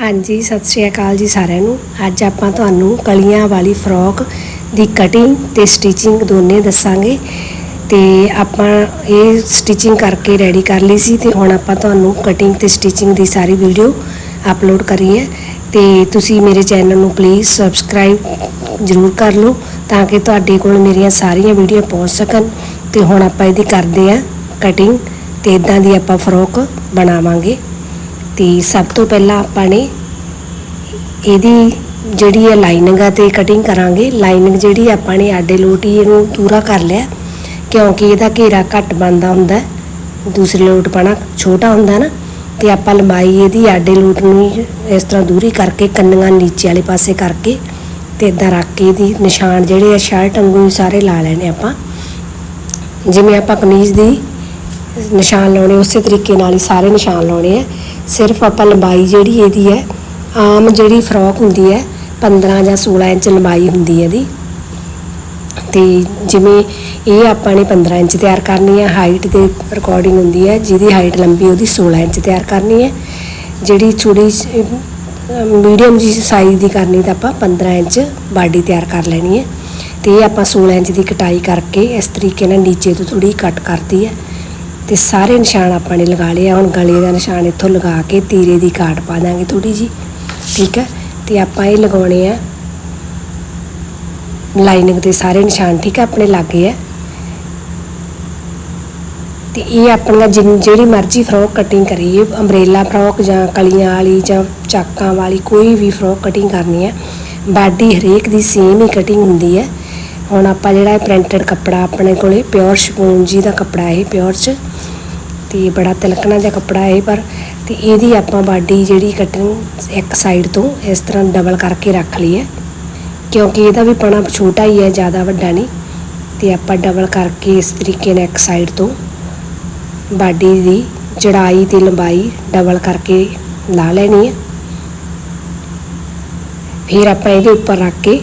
ਹਾਂਜੀ, ਸਤਿ ਸ਼੍ਰੀ ਅਕਾਲ ਜੀ ਸਾਰਿਆਂ ਨੂੰ। ਅੱਜ ਆਪਾਂ ਤੁਹਾਨੂੰ ਕਲੀਆਂ ਵਾਲੀ ਫਰੋਕ ਦੀ ਕਟਿੰਗ ਤੇ ਸਟਿਚਿੰਗ ਦੋਨੇ ਦੱਸਾਂਗੇ। ਤੇ ਆਪਾਂ ਇਹ ਸਟਿਚਿੰਗ ਕਰਕੇ ਰੈਡੀ ਕਰ ਲਈ ਸੀ ਤੇ ਹੁਣ ਆਪਾਂ ਤੁਹਾਨੂੰ ਕਟਿੰਗ ਤੇ ਸਟਿਚਿੰਗ ਦੀ ਸਾਰੀ ਵੀਡੀਓ ਅਪਲੋਡ ਕਰੀ ਹੈ ਤੇ ਤੁਸੀਂ ਮੇਰੇ ਚੈਨਲ ਨੂੰ ਪਲੀਜ਼ ਸਬਸਕ੍ਰਾਈਬ ਜ਼ਰੂਰ ਕਰ ਲਓ ਤਾਂ ਕਿ ਤੁਹਾਡੇ ਕੋਲ ਮੇਰੀਆਂ ਸਾਰੀਆਂ ਵੀਡੀਓ ਪਹੁੰਚ ਸਕਣ। ਤੇ ਹੁਣ ਆਪਾਂ ਇਹਦੀ ਕਰਦੇ ਆ ਕਟਿੰਗ ਤੇ ਇਦਾਂ ਦੀ ਆਪਾਂ ਫਰੋਕ ਬਣਾਵਾਂਗੇ। ਤੇ ਸਭ ਤੋਂ ਪਹਿਲਾਂ ਆਪਾਂ ਨੇ ਇਹਦੀ ਜਿਹੜੀ ਹੈ ਲਾਈਨਿੰਗ ਆ ਤੇ ਕਟਿੰਗ ਕਰਾਂਗੇ। ਲਾਈਨਿੰਗ ਜਿਹੜੀ ਆਪਾਂ ਨੇ ਆਡੇ ਲੋਟੀ ਇਹਨੂੰ ਪੂਰਾ ਕਰ ਲਿਆ। ਕਿਉਂਕਿ ਇਹਦਾ ਘੇਰਾ ਘੱਟ ਬਣਦਾ ਹੁੰਦਾ ਦੂਸਰੇ ਲੋਟ ਪਾਣਾ ਛੋਟਾ ਹੁੰਦਾ ਨਾ, ਤੇ ਆਪਾਂ ਲੰਬਾਈ ਇਹਦੀ ਆਡੇ ਲੋਟ ਨੂੰ ਇਸ ਤਰ੍ਹਾਂ ਦੂਰੀ ਕਰਕੇ ਕੰਨੀਆਂ ਨੀਚੇ ਵਾਲੇ ਪਾਸੇ ਕਰਕੇ ਤੇ ਇਦਾਂ ਰੱਖ ਕੇ ਇਹਦੀ ਨਿਸ਼ਾਨ ਜਿਹੜੇ ਆ ਸ਼ਰਟ ਵਾਂਗੂ ਹੀ ਸਾਰੇ ਲਾ ਲੈਣੇ ਆਪਾਂ। ਜਿਵੇਂ ਆਪਾਂ ਕਮੀਜ਼ ਦੀ ਨਿਸ਼ਾਨ ਲਾਉਣੇ, ਉਸੇ ਤਰੀਕੇ ਨਾਲ ਹੀ ਸਾਰੇ ਨਿਸ਼ਾਨ ਲਾਉਣੇ ਆ। ਸਿਰਫ ਆਪਾਂ ਲੰਬਾਈ ਜਿਹੜੀ ਇਹਦੀ ਹੈ, ਆਮ ਜਿਹੜੀ ਫਰੋਕ ਹੁੰਦੀ ਹੈ 15 ਜਾਂ 16 ਇੰਚ ਲੰਬਾਈ ਹੁੰਦੀ ਹੈ ਇਹਦੀ। ਤੇ ਜਿਵੇਂ ਇਹ ਆਪਾਂ ਨੇ 15 ਇੰਚ ਤਿਆਰ ਕਰਨੀ ਹੈ, ਹਾਈਟ ਦੇ ਰਿਕਾਰਡਿੰਗ ਹੁੰਦੀ ਹੈ, ਜਿਹਦੀ ਹਾਈਟ ਲੰਬੀ ਉਹਦੀ 16 ਇੰਚ ਤਿਆਰ ਕਰਨੀ ਹੈ। ਜਿਹੜੀ ਥੋੜੀ ਮੀਡੀਅਮ ਜੀ ਸਾਈਜ਼ ਦੀ ਕਰਨੀ ਤਾਂ ਆਪਾਂ 15 ਇੰਚ ਬਾਡੀ ਤਿਆਰ ਕਰ ਲੈਣੀ ਹੈ। ਤੇ ਇਹ ਆਪਾਂ 16 ਇੰਚ ਦੀ ਕਟਾਈ ਕਰਕੇ ਇਸ ਤਰੀਕੇ ਨਾਲ ਨੀਚੇ ਤੋਂ ਥੋੜੀ ਕੱਟ ਕਰਤੀ ਹੈ। ਤੇ ਸਾਰੇ ਨਿਸ਼ਾਨ ਆਪਾਂ ਨੇ ਲਗਾ ਲਏ ਆ। ਹੁਣ ਗਲੇ ਦਾ ਨਿਸ਼ਾਨ ਇੱਥੋਂ ਲਗਾ ਕੇ ਤੀਰੇ ਦੀ ਕਾਟ ਪਾ ਦਾਂਗੇ ਥੋੜੀ ਜੀ ਠੀਕ ਹੈ? ਤੇ ਆਪਾਂ ਇਹ ਲਗਾਉਣੇ ਆ। ਲਾਈਨਿੰਗ ਦੇ ਸਾਰੇ ਨਿਸ਼ਾਨ, ਠੀਕ ਹੈ? ਆਪਣੇ ਲੱਗੇ ਆ ਤੇ ਇਹ ਆਪਣਾ ਜਿਨ- ਜਿਹੜੀ ਮਰਜ਼ੀ ਫਰੋਕ ਕਟਿੰਗ ਕਰੀਏ ਅੰਬ੍ਰੇਲਾ ਫਰੋਕ ਜਾਂ ਕਲੀਆਂ ਵਾਲੀ ਜਾਂ ਚਾਕਾਂ ਵਾਲੀ, ਕੋਈ ਵੀ ਫਰੋਕ ਕਟਿੰਗ ਕਰਨੀ ਹੈ। ਬਾਡੀ ਹਰੇਕ ਦੀ ਸੇਮ ਹੀ ਕਟਿੰਗ ਹੁੰਦੀ ਹੈ। ਹੁਣ ਆਪਾਂ ਜਿਹੜਾ ਪ੍ਰਿੰਟਡ ਕੱਪੜਾ ਆਪਣੇ ਕੋਲੇ ਪਿਓਰ ਸ਼ਪੂਨ ਦਾ ਕੱਪੜਾ ਇਹ ਪਿਓਰ ਚ। ਤੇ ਬੜਾ ਤਿਲਕਣਾ ਜਿਹਾ ਕੱਪੜਾ ਹੈ ਪਰ ਤੇ ਇਹਦੀ ਆਪਾਂ ਬਾਡੀ ਜਿਹੜੀ ਕਟਿੰਗ ਇੱਕ ਸਾਈਡ ਤੋਂ ਇਸ ਤਰ੍ਹਾਂ ਡਬਲ ਕਰਕੇ ਰੱਖ ਲਈ ਹੈ ਕਿਉਂਕਿ ਇਹਦਾ ਵੀ ਪਣਾ ਛੋਟਾ ਹੀ ਹੈ, ਜ਼ਿਆਦਾ ਵੱਡਾ ਨਹੀਂ। ਤੇ ਆਪਾਂ ਡਬਲ ਕਰਕੇ ਇਸ ਤਰੀਕੇ ਨਾਲ ਇੱਕ ਸਾਈਡ ਤੋਂ ਬਾਡੀ ਦੀ ਚੜਾਈ ਤੇ ਲੰਬਾਈ ਡਬਲ ਕਰਕੇ ਲਾ ਲੈਣੀ ਹੈ। ਫਿਰ ਆਪਾਂ ਇਹਦੇ ਉੱਪਰ ਰੱਖ ਕੇ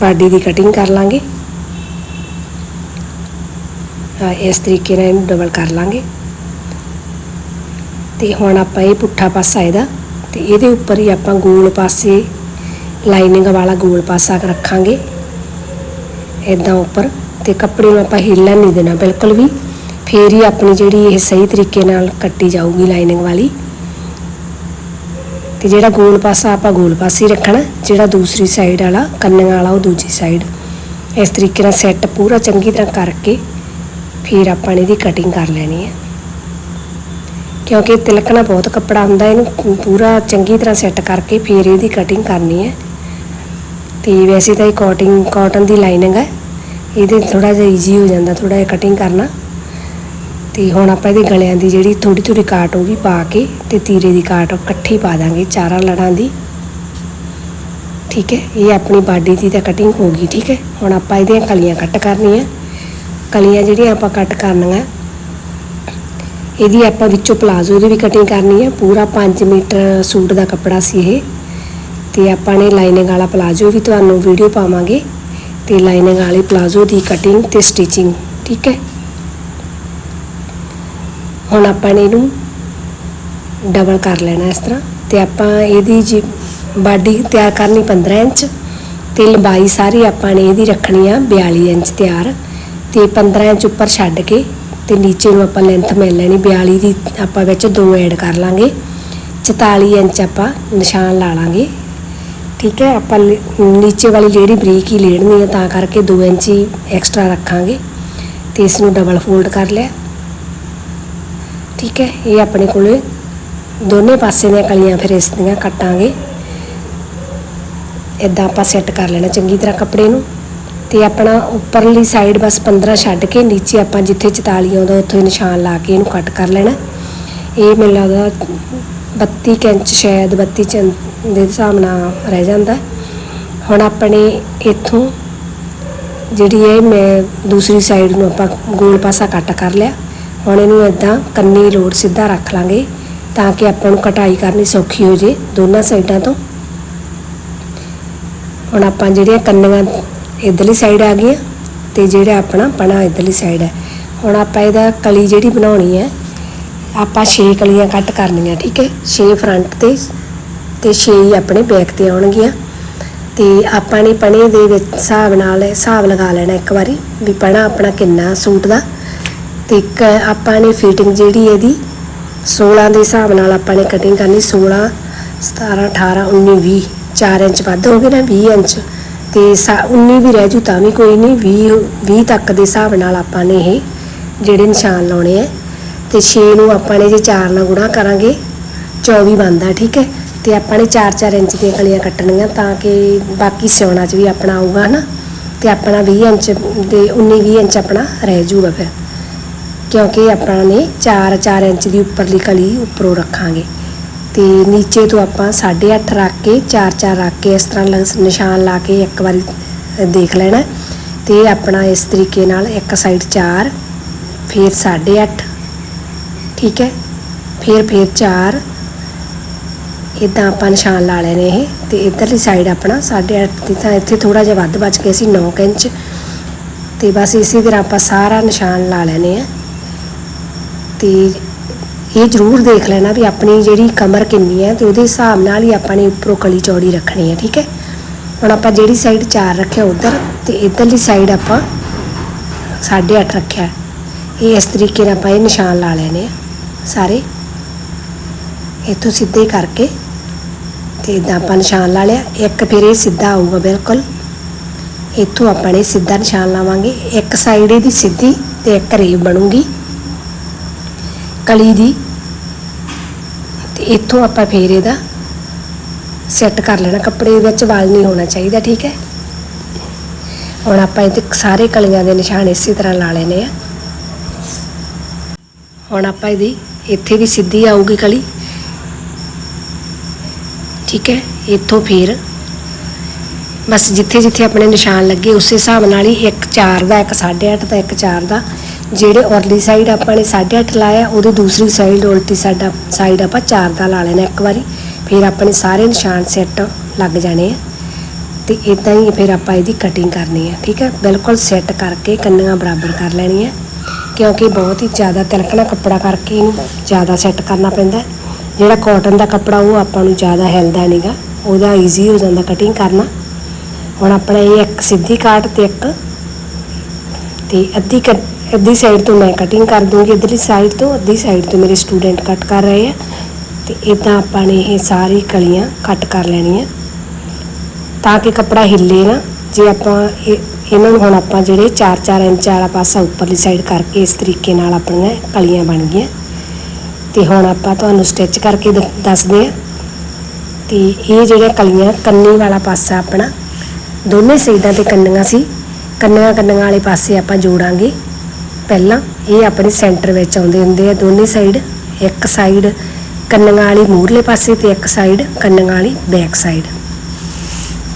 ਬਾਡੀ ਦੀ ਕਟਿੰਗ ਕਰ ਲਾਂਗੇ। ਇਸ ਤਰੀਕੇ ਨਾਲ ਇਹਨੂੰ ਡਬਲ ਕਰ ਲਾਂਗੇ। ਤੇ ਹੁਣ ਆਪਾਂ ਇਹ ਪੁੱਠਾ ਪਾਸਾ ਇਹਦਾ, ਤੇ ਇਹਦੇ ਉੱਪਰ ਹੀ ਆਪਾਂ ਗੋਲ ਪਾਸੇ ਲਾਈਨਿੰਗ ਵਾਲਾ ਗੋਲ ਪਾਸਾ ਰੱਖਾਂਗੇ ਇਦਾਂ ਉੱਪਰ, ਤੇ ਕੱਪੜੇ ਨੂੰ ਆਪਾਂ ਹਿੱਲਣ ਨਹੀਂ ਦੇਣਾ ਬਿਲਕੁਲ ਵੀ, ਫੇਰ ਹੀ ਆਪਣੀ ਜਿਹੜੀ ਇਹ ਸਹੀ ਤਰੀਕੇ ਨਾਲ ਕੱਟੀ ਜਾਊਗੀ ਲਾਈਨਿੰਗ ਵਾਲੀ, ਤੇ ਜਿਹੜਾ ਗੋਲ ਪਾਸਾ ਆਪਾਂ ਗੋਲ ਪਾਸੇ ਹੀ ਰੱਖਣਾ, ਜਿਹੜਾ ਦੂਸਰੀ ਸਾਈਡ ਵਾਲਾ, ਕੰਨਾਂ ਵਾਲਾ, ਉਹ ਦੂਜੀ ਸਾਈਡ ਇਸ ਤਰੀਕੇ ਨਾਲ ਸੈੱਟ ਪੂਰਾ ਚੰਗੀ ਤਰ੍ਹਾਂ ਕਰਕੇ, ਫਿਰ ਆਪਾਂ ਇਹਦੀ ਕਟਿੰਗ ਕਰ ਲੈਣੀ ਹੈ। ਕਿਉਂਕਿ ਤਿਲਕਣਾ ਬਹੁਤ ਕੱਪੜਾ ਹੁੰਦਾ ਇਹਨੂੰ ਪੂਰਾ ਚੰਗੀ ਤਰ੍ਹਾਂ ਸੈੱਟ ਕਰਕੇ ਫਿਰ ਇਹਦੀ ਕਟਿੰਗ ਕਰਨੀ ਹੈ। ਤੇ ਵੈਸੇ ਤਾਂ ਇਹ ਕੋਟਿੰਗ ਕਾਟਨ ਦੀ ਲਾਈਨਿੰਗ ਹੈ। ਇਹਦੇ ਥੋੜਾ ਜਿਹਾ ਈਜ਼ੀ ਹੋ ਜਾਂਦਾ ਥੋੜਾ ਜਿਹਾ ਕਟਿੰਗ ਕਰਨਾ। ਤੇ ਹੁਣ ਆਪਾਂ ਇਹਦੇ ਗਲਿਆਂ ਦੀ ਜਿਹੜੀ ਥੋੜੀ ਥੋੜੀ ਕਾਟ ਉਹ ਵੀ ਪਾ ਕੇ ਤੇ ਤੀਰੇ ਦੀ ਕਾਟ ਇਕੱਠੀ ਪਾ ਦਾਂਗੇ, ਚਾਰਾਂ ਲੜਾਂ ਦੀ। ਠੀਕ ਹੈ, ਇਹ ਆਪਣੀ ਬਾਡੀ ਦੀ ਤਾਂ ਕਟਿੰਗ ਹੋ ਗਈ, ਠੀਕ ਹੈ। ਹੁਣ ਆਪਾਂ ਇਹਦੀਆਂ ਕਲੀਆਂ ਕੱਟ ਕਰਨੀਆਂ। ਕਲੀਆਂ ਜਿਹੜੀਆਂ ਆਪਾਂ ਕੱਟ ਕਰਨੀਆਂ ਇਹਦੀ ਆਪਾਂ ਵਿੱਚੋਂ ਪਲਾਜ਼ੋ ਦੀ ਵੀ ਕਟਿੰਗ ਕਰਨੀ ਹੈ। ਪੂਰਾ 5 ਮੀਟਰ ਸੂਟ ਦਾ ਕੱਪੜਾ ਸੀ ਇਹ। ਤੇ ਆਪਾਂ ਨੇ ਲਾਈਨਿੰਗ ਵਾਲਾ ਪਲਾਜ਼ੋ ਵੀ ਤੁਹਾਨੂੰ ਵੀਡੀਓ ਪਾਵਾਂਗੇ। ਤੇ ਲਾਈਨਿੰਗ ਵਾਲੇ ਪਲਾਜ਼ੋ ਦੀ ਕਟਿੰਗ ਤੇ ਸਟਿਚਿੰਗ ਠੀਕ ਹੈ? ਹੁਣ ਆਪਾਂ ਨੇ ਇਹਨੂੰ ਡਬਲ ਕਰ ਲੈਣਾ ਇਸ ਤਰ੍ਹਾਂ। ਤੇ ਆਪਾਂ ਇਹਦੀ ਜੀ ਬਾਡੀ ਤਿਆਰ ਕਰਨੀ 15 ਇੰਚ ਤੇ ਲੰਬਾਈ ਸਾਰੀ ਆਪਾਂ ਨੇ ਇਹਦੀ ਰੱਖਣੀ ਆ 42 ਇੰਚ ਤਿਆਰ। ਤੇ 15 ਇੰਚ ਉੱਪਰ ਛੱਡ ਕੇ ਤੇ ਨੀਚੇ ਨੂੰ ਆਪਾਂ ਲੈਂਥ ਮਿਲ ਲੈਣੀ 42 ਦੀ ਆਪਾਂ ਵਿੱਚ ਦੋ ਐਡ ਕਰ ਲਾਂਗੇ। 44 ਇੰਚ ਆਪਾਂ ਨਿਸ਼ਾਨ ਲਾ ਲਾਂਗੇ। ਠੀਕ ਹੈ, ਆਪਾਂ ਲ- ਨੀਚੇ ਵਾਲੀ ਲੇੜੀ ਬਰੀਕ ਹੀ ਲੈਣੀ ਹੈ ਤਾਂ ਕਰਕੇ 2 ਇੰਚ ਹੀ ਐਕਸਟਰਾ ਰੱਖਾਂਗੇ। ਤੇ ਇਸ ਨੂੰ ਡਬਲ ਫੋਲਡ ਕਰ ਲਿਆ। ਠੀਕ ਹੈ, ਇਹ ਆਪਣੇ ਕੋਲੇ ਦੋਨੇ ਪਾਸੇ ਦੀਆਂ ਕਲੀਆਂ ਫਿਰ ਇਸ ਦੀਆਂ ਕੱਟਾਂਗੇ। ਇਦਾਂ ਆਪਾਂ ਸੈੱਟ ਕਰ ਲੈਣਾ ਚੰਗੀ ਤਰ੍ਹਾਂ ਕੱਪੜੇ ਨੂੰ। ਤੇ ਆਪਣਾ ਉੱਪਰਲੀ ਸਾਈਡ ਬਸ 15 ਛੱਡ ਕੇ ਨੀਚੇ ਆਪਾਂ ਜਿੱਥੇ 44 ਆਉਂਦਾ ਉੱਥੋਂ ਹੀ ਨਿਸ਼ਾਨ ਲਾ ਕੇ ਇਹਨੂੰ ਕੱਟ ਕਰ ਲੈਣਾ। ਇਹ ਮੈਨੂੰ ਲੱਗਦਾ 32 ਕੁ ਇੰਚ ਸ਼ਾਇਦ 32 ਚ ਦੇ ਹਿਸਾਬ ਨਾਲ ਰਹਿ ਜਾਂਦਾ। ਹੁਣ ਆਪਣੇ ਇੱਥੋਂ ਜਿਹੜੀ ਇਹ ਮੈਂ ਦੂਸਰੀ ਸਾਈਡ ਨੂੰ ਆਪਾਂ ਗੋਲ ਪਾਸਾ ਕੱਟ ਕਰ ਲਿਆ। ਹੁਣ ਇਹਨੂੰ ਇਦਾਂ ਕੰਨੀ ਲੋੜ ਸਿੱਧਾ ਰੱਖ ਲਾਂਗੇ ਤਾਂ ਕਿ ਆਪਾਂ ਨੂੰ ਕਟਾਈ ਕਰਨੀ ਸੌਖੀ ਹੋ ਜੇ ਦੋਨਾਂ ਸਾਈਡਾਂ ਤੋਂ। ਹੁਣ ਆਪਾਂ ਜਿਹੜੀਆਂ ਕੰਨੀਆਂ ਇਧਰਲੀ ਸਾਈਡ ਆ ਗਈਆਂ ਤੇ ਜਿਹੜਾ ਆਪਣਾ ਪਣਾ ਇਧਰਲੀ ਸਾਈਡ ਹੈ ਹੁਣ ਆਪਾਂ ਇਹਦਾ ਕਲੀ ਜਿਹੜੀ ਬਣਾਉਣੀ ਹੈ ਆਪਾਂ 6 ਕਲੀਆਂ ਕੱਟ ਕਰਨੀਆਂ, ਠੀਕ ਹੈ? 6 ਫਰੰਟ ਤੇ ਤੇ 6 ਹੀ ਆਪਣੇ ਬੈਕ ਤੇ ਆਉਣਗੀਆਂ। ਤੇ ਆਪਾਂ ਨੇ ਪਣੇ ਦੇ ਵਿੱਚ ਹਿਸਾਬ ਨਾਲ ਹਿਸਾਬ ਲਗਾ ਲੈਣਾ ਇੱਕ ਵਾਰੀ, ਵੀ ਪਣਾ ਆਪਣਾ ਕਿੰਨਾ ਸੂਟ ਦਾ। ਤੇ ਇੱਕ ਆਪਾਂ ਨੇ ਫਿਟਿੰਗ ਜਿਹੜੀ ਇਹਦੀ 16 ਦੇ ਹਿਸਾਬ ਨਾਲ ਆਪਾਂ ਨੇ ਕਟਿੰਗ ਕਰਨੀ 16 17 18 19 20 4 ਇੰਚ ਵੱਧ ਹੋ ਗਏ ਨਾ 20 ਇੰਚ। ਤੇ ਸਾ- 19 ਵੀ ਰਹਿ ਜੂ ਤਾਂ ਵੀ ਕੋਈ ਨਹੀਂ 20 20 ਤੱਕ ਦੇ ਹਿਸਾਬ ਨਾਲ ਆਪਾਂ ਨੇ ਇਹ ਜਿਹੜੇ ਨਿਸ਼ਾਨ ਲਾਉਣੇ ਆ। ਤੇ 6 ਨੂੰ ਆਪਾਂ ਨੇ ਜੇ 4 ਨਾਲ ਗੁਣਾ ਕਰਾਂਗੇ 24 ਬਣਦਾ, ਠੀਕ ਹੈ? ਤੇ ਆਪਾਂ ਨੇ 4-4 ਇੰਚ ਦੀਆਂ ਕਲੀਆਂ ਕੱਟਣੀਆਂ ਤਾਂ ਕਿ ਬਾਕੀ ਸਿਉਣਾ 'ਚ ਵੀ ਆਪਣਾ ਆਊਗਾ, ਹਨਾ? ਤੇ ਆਪਣਾ 20 ਇੰਚ ਦੇ 19-20 ਇੰਚ ਆਪਣਾ ਰਹਿ ਜੂਗਾ ਫਿਰ। ਕਿਉਂਕਿ ਆਪਾਂ ਨੇ 4-4 ਇੰਚ ਦੀ ਉੱਪਰਲੀ ਕਲੀ ਉੱਪਰੋਂ ਰੱਖਾਂਗੇ। ਤੇ ਨੀਚੇ ਤੋਂ ਆਪਾਂ 8.5 ਰੱਖ ਕੇ 4-4 ਰੱਖ ਕੇ ਇਸ ਤਰ੍ਹਾਂ ਲ- ਨਿਸ਼ਾਨ ਲਾ ਕੇ ਇੱਕ ਵਾਰੀ ਦੇਖ ਲੈਣਾ। ਤੇ ਆਪਣਾ ਇਸ ਤਰੀਕੇ ਨਾਲ ਇੱਕ ਸਾਈਡ 4 ਫਿਰ 8.5 ਠੀਕ ਹੈ? ਫਿਰ ਫਿਰ 4 ਇਦਾਂ ਆਪਾਂ ਨਿਸ਼ਾਨ ਲਾ ਲੈਣੇ ਇਹ। ਤੇ ਇਧਰਲੀ ਸਾਈਡ ਆਪਣਾ 8.5 ਦੀ ਤਾਂ ਇੱਥੇ ਥੋੜਾ ਜਿਹਾ ਵੱਧ ਬਚ ਗਿਆ ਸੀ 9 ਕੁ ਇੰਚ। ਤੇ ਬਸ ਇਸੇ ਤਰ੍ਹਾਂ ਆਪਾਂ ਸਾਰਾ ਨਿਸ਼ਾਨ ਲਾ ਲੈਣੇ ਆ। ਤੇ ਇਹ ਜ਼ਰੂਰ ਦੇਖ ਲੈਣਾ ਵੀ ਆਪਣੀ ਜਿਹੜੀ ਕਮਰ ਕਿੰਨੀ ਹੈ ਤੇ ਉਹਦੇ ਹਿਸਾਬ ਨਾਲ ਹੀ ਆਪਾਂ ਨੇ ਉੱਪਰੋਂ ਕਲੀ ਚੌੜੀ ਰੱਖਣੀ ਹੈ, ਠੀਕ ਹੈ? ਹੁਣ ਆਪਾਂ ਜਿਹੜੀ ਸਾਈਡ 4 ਰੱਖਿਆ ਉਧਰ ਤੇ ਇਧਰਲੀ ਸਾਈਡ ਆਪਾਂ 8.5 ਰੱਖਿਆ। ਇਹ ਇਸ ਤਰੀਕੇ ਨਾਲ ਆਪਾਂ ਇਹ ਨਿਸ਼ਾਨ ਲਾ ਲੈਣੇ ਆ ਸਾਰੇ। ਇੱਥੋਂ ਸਿੱਧੇ ਕਰਕੇ ਤੇ ਇਦਾਂ ਆਪਾਂ ਨਿਸ਼ਾਨ ਲਾ ਲਿਆ। ਇੱਕ ਫਿਰ ਇਹ ਸਿੱਧਾ ਆਊਗਾ ਬਿਲਕੁਲ। ਇੱਥੋਂ ਆਪਾਂ ਨੇ ਸਿੱਧਾ ਨਿਸ਼ਾਨ ਲਾਵਾਂਗੇ। ਇੱਕ ਸਾਈਡ ਇਹਦੀ ਸਿੱਧੀ ਤੇ ਇੱਕ ਰੇਵ ਬਣੂਗੀ। ਕਲੀ ਦੀ ਇੱਥੋਂ ਆਪਾਂ ਫੇਰ ਇਹਦਾ ਸੈੱਟ ਕਰ ਲੈਣਾ। ਕੱਪੜੇ ਵਿੱਚ ਵਾਲ ਨਹੀਂ ਹੋਣਾ ਚਾਹੀਦਾ, ਠੀਕ ਹੈ? ਹੁਣ ਆਪਾਂ ਇਹਦੇ ਸਾਰੇ ਕਲੀਆਂ ਦੇ ਨਿਸ਼ਾਨ ਇਸੇ ਤਰ੍ਹਾਂ ਲਾ ਲੈਨੇ ਆ। ਹੁਣ ਆਪਾਂ ਇਹਦੀ, ਇੱਥੇ ਵੀ ਸਿੱਧੀ ਆਊਗੀ ਕਲੀ। ਠੀਕ ਹੈ? ਇੱਥੋਂ ਫੇਰ ਬਸ ਜਿੱਥੇ ਜਿੱਥੇ ਆਪਣੇ ਨਿਸ਼ਾਨ ਲੱਗੇ ਉਸੇ ਹਿਸਾਬ ਨਾਲ ਹੀ ਇੱਕ 4 ਦਾ, ਇੱਕ 8.5 ਦਾ, ਇੱਕ 4 ਦਾ। ਜਿਹੜੇ ਔਰਲੀ ਸਾਈਡ ਆਪਾਂ ਨੇ 8.5 ਲਾਇਆ, ਉਹਦੀ ਦੂਸਰੀ ਸਾਈਡ ਉਲਟੀ ਸਾਡਾ ਸਾਈਡ ਆਪਾਂ 4 ਦਾ ਲਾ ਲੈਣਾ ਇੱਕ ਵਾਰੀ। ਫਿਰ ਆਪਣੇ ਸਾਰੇ ਨਿਸ਼ਾਨ ਸੈੱਟ ਲੱਗ ਜਾਣੇ ਆ। ਤੇ ਇਦਾਂ ਹੀ ਫਿਰ ਆਪਾਂ ਇਹਦੀ ਕਟਿੰਗ ਕਰਨੀ ਹੈ ਠੀਕ ਹੈ ਬਿਲਕੁਲ ਸੈੱਟ ਕਰਕੇ ਕੰਨੀਆਂ ਬਰਾਬਰ ਕਰ ਲੈਣੀਆਂ ਕਿਉਂਕਿ ਬਹੁਤ ਹੀ ਜ਼ਿਆਦਾ ਤਿਲਕਣਾ ਕੱਪੜਾ ਕਰਕੇ ਇਹਨੂੰ ਜ਼ਿਆਦਾ ਸੈੱਟ ਕਰਨਾ ਪੈਂਦਾ। ਜਿਹੜਾ ਕਾਟਨ ਦਾ ਕੱਪੜਾ ਉਹ ਆਪਾਂ ਨੂੰ ਜ਼ਿਆਦਾ ਹਿਲਦਾ ਨਹੀਂਗਾ ਉਹਦਾ ਈਜ਼ੀ ਹੋ ਜਾਂਦਾ ਕਟਿੰਗ ਕਰਨਾ। ਹੁਣ ਆਪਣਾ ਇਹ ਇੱਕ ਸਿੱਧੀ ਕਾਟ ਤੇ ਇੱਕ ਤੇ ਅੱਧੀ ਕੱਟ- ਅੱਧੀ ਸਾਈਡ ਤੋਂ ਮੈਂ ਕਟਿੰਗ ਕਰ ਦੂੰਗੀ, ਇਧਰਲੀ ਸਾਈਡ ਤੋਂ ਅੱਧੀ ਸਾਈਡ ਤੋਂ ਮੇਰੇ ਸਟੂਡੈਂਟ ਕੱਟ ਕਰ ਰਹੇ ਆ। ਤੇ ਇਦਾਂ ਆਪਾਂ ਨੇ ਇਹ ਸਾਰੀ ਕਲੀਆਂ ਕੱਟ ਕਰ ਲੈਣੀਆਂ। ਤਾਂ ਕਿ ਕੱਪੜਾ ਹਿੱਲੇ ਨਾ, ਜੇ ਆਪਾਂ ਇਹ- ਇਹਨਾਂ ਨੂੰ ਹੁਣ ਆਪਾਂ ਜਿਹੜੇ 4-4 ਇੰਚ ਵਾਲਾ ਪਾਸਾ ਉੱਪਰਲੀ ਸਾਈਡ ਕਰਕੇ ਇਸ ਤਰੀਕੇ ਨਾਲ ਆਪਣੀਆਂ ਕਲੀਆਂ ਬਣ ਗਈਆਂ। ਤੇ ਹੁਣ ਆਪਾਂ ਤੁਹਾਨੂੰ ਸਟਿਚ ਕਰਕੇ ਦ- ਦੱਸਦੇ ਆ। ਤੇ ਇਹ ਜਿਹੜੀਆਂ ਕਲੀਆਂ ਕੰਨੀ ਵਾਲਾ ਪਾਸਾ ਆਪਣਾ ਦੋਨੇ ਸਾਈਡਾਂ ਤੇ ਕੰਨੀਆਂ ਸੀ। ਕੰਨੀਆਂ ਕੰਨੀਆਂ ਵਾਲੇ ਪਾਸੇ ਆਪਾਂ ਜੋੜਾਂਗੇ। ਪਹਿਲਾਂ ਇਹ ਆਪਣੇ ਸੈਂਟਰ ਵਿੱਚ ਆਉਂਦੇ ਹੁੰਦੇ ਆ ਦੋਨੇ ਸਾਈਡ। ਇੱਕ ਸਾਈਡ ਕੰਨੀਆਂ ਵਾਲੀ ਮੂਹਰਲੇ ਪਾਸੇ ਤੇ ਇੱਕ ਸਾਈਡ ਕੰਨੀਆਂ ਵਾਲੀ ਬੈਕ ਸਾਈਡ।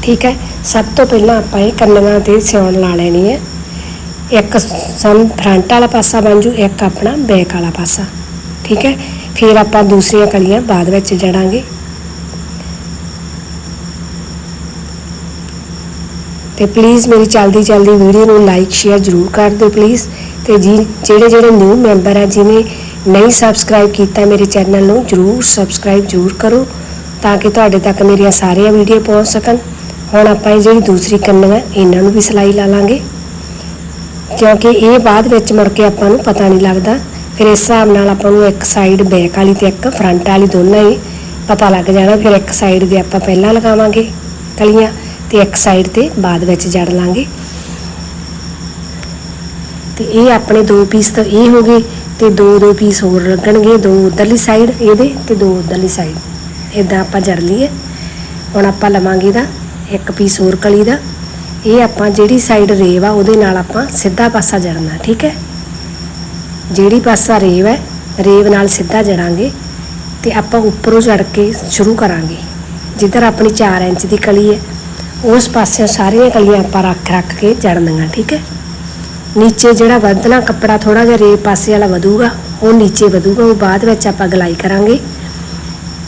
ਠੀਕ ਹੈ। ਸਭ ਤੋਂ ਪਹਿਲਾਂ ਆਪਾਂ ਇਹ ਕੰਨੀਆਂ ਤੇ ਸਿਉਣ ਲਾ ਲੈਣੀ ਹੈ। ਇੱਕ ਸਮ ਫਰੰਟ ਵਾਲਾ ਪਾਸਾ ਬਣ ਜੂ, ਇੱਕ ਆਪਣਾ ਬੈਕ ਵਾਲਾ ਪਾਸਾ। ਠੀਕ ਹੈ। ਫਿਰ ਆਪਾਂ ਦੂਸਰੀਆਂ ਕਲੀਆਂ ਬਾਅਦ ਵਿੱਚ ਜੜਾਂਗੇ। ਤੇ ਪਲੀਜ਼ ਮੇਰੀ ਚਲਦੀ ਚਲਦੀ ਵੀਡੀਓ ਨੂੰ ਲਾਈਕ ਸ਼ੇਅਰ ਜ਼ਰੂਰ ਕਰ ਦਿਓ ਪਲੀਜ਼ ਤੇ ਜੀ, ਜਿਹੜੇ ਜਿਹੜੇ ਨਿਊ ਮੈਂਬਰ ਆ ਜਿਨੇ ਨਹੀਂ ਸਬਸਕ੍ਰਾਈਬ ਕੀਤਾ ਮੇਰੇ ਚੈਨਲ ਨੂੰ, ਜ਼ਰੂਰ ਸਬਸਕ੍ਰਾਈਬ ਜ਼ਰੂਰ ਕਰੋ ਤਾਂ ਕਿ ਤੁਹਾਡੇ ਤੱਕ ਮੇਰੀਆਂ ਸਾਰੀਆਂ ਵੀਡੀਓ ਪਹੁੰਚ ਸਕਣ। ਹੁਣ ਆਪਾਂ ਇਹ ਜਿਹੜੀ ਦੂਸਰੀ ਕੰਨ ਹੈ ਇਹਨਾਂ ਨੂੰ ਵੀ ਸਿਲਾਈ ਲਾ ਲਾਂਗੇ। ਕਿਉਂਕਿ ਇਹ ਬਾਅਦ ਵਿੱਚ ਮੁੜ ਕੇ ਆਪਾਂ ਨੂੰ ਪਤਾ ਨਹੀਂ ਲੱਗਦਾ। ਫਿਰ ਇਸ ਹਿਸਾਬ ਨਾਲ ਆਪਾਂ ਨੂੰ ਇੱਕ ਸਾਈਡ ਬੈਕ ਵਾਲੀ ਤੇ ਇੱਕ ਫਰੰਟ ਵਾਲੀ ਦੋਨਾਂ ਹੀ ਪਤਾ ਲੱਗ ਜਾਣਾ, ਫਿਰ ਇੱਕ ਸਾਈਡ ਦੇ ਆਪਾਂ ਪਹਿਲਾਂ ਲਗਾਵਾਂਗੇ ਕਲੀਆਂ। ਤੇ ਇੱਕ ਸਾਈਡ ਤੇ ਬਾਅਦ ਵਿੱਚ ਜੜ ਲਾਂਗੇ। ਤੇ ਇਹ ਆਪਣੇ ਦੋ ਪੀਸ ਤਾਂ ਇਹ ਹੋ ਗਏ ਤੇ ਦੋ ਦੋ ਪੀਸ ਹੋਰ ਲੱਗਣਗੇ, ਦੋ ਉਧਰਲੀ ਸਾਈਡ ਇਹਦੇ ਤੇ ਦੋ ਉਧਰਲੀ ਸਾਈਡ ਇਦਾਂ ਆਪਾਂ ਜੜ ਲਈਏ। ਹੁਣ ਆਪਾਂ ਲਵਾਂਗੇ ਦਾ ਇੱਕ ਪੀਸ ਹੋਰ ਕਲੀ ਦਾ। ਇਹ ਆਪਾਂ ਜਿਹੜੀ ਸਾਈਡ ਰੇਵ ਆ, ਉਹਦੇ ਨਾਲ ਆਪਾਂ ਸਿੱਧਾ ਪਾਸਾ ਜੜਨਾ, ਠੀਕ ਹੈ? ਜਿਹੜੀ ਪਾਸਾ ਰੇਵ ਹੈ, ਰੇਵ ਨਾਲ ਸਿੱਧਾ ਜੜਾਂਗੇ ਤੇ ਆਪਾਂ ਉੱਪਰੋਂ ਜੜ ਕੇ ਸ਼ੁਰੂ ਕਰਾਂਗੇ। ਜਿੱਧਰ ਆਪਣੀ 4 ਇੰਚ ਦੀ ਕਲੀ ਹੈ ਉਸ ਪਾਸੇ ਸਾਰੀਆਂ ਕਲੀਆਂ ਆਪਾਂ ਰੱਖ ਰੱਖ ਕੇ ਜੜਨੀਆਂ ਠੀਕ ਹੈ? ਨੀਚੇ ਜਿਹੜਾ ਵਧਣਾ ਕੱਪੜਾ ਥੋੜਾ ਜਿਹਾ ਰੇਵ ਪਾਸੇ ਵਾਲਾ ਵਧੂਗਾ, ਉਹ ਨੀਚੇ ਵਧੂਗਾ, ਉਹ ਬਾਅਦ ਵਿੱਚ ਆਪਾਂ ਗਲਾਈ ਕਰਾਂਗੇ।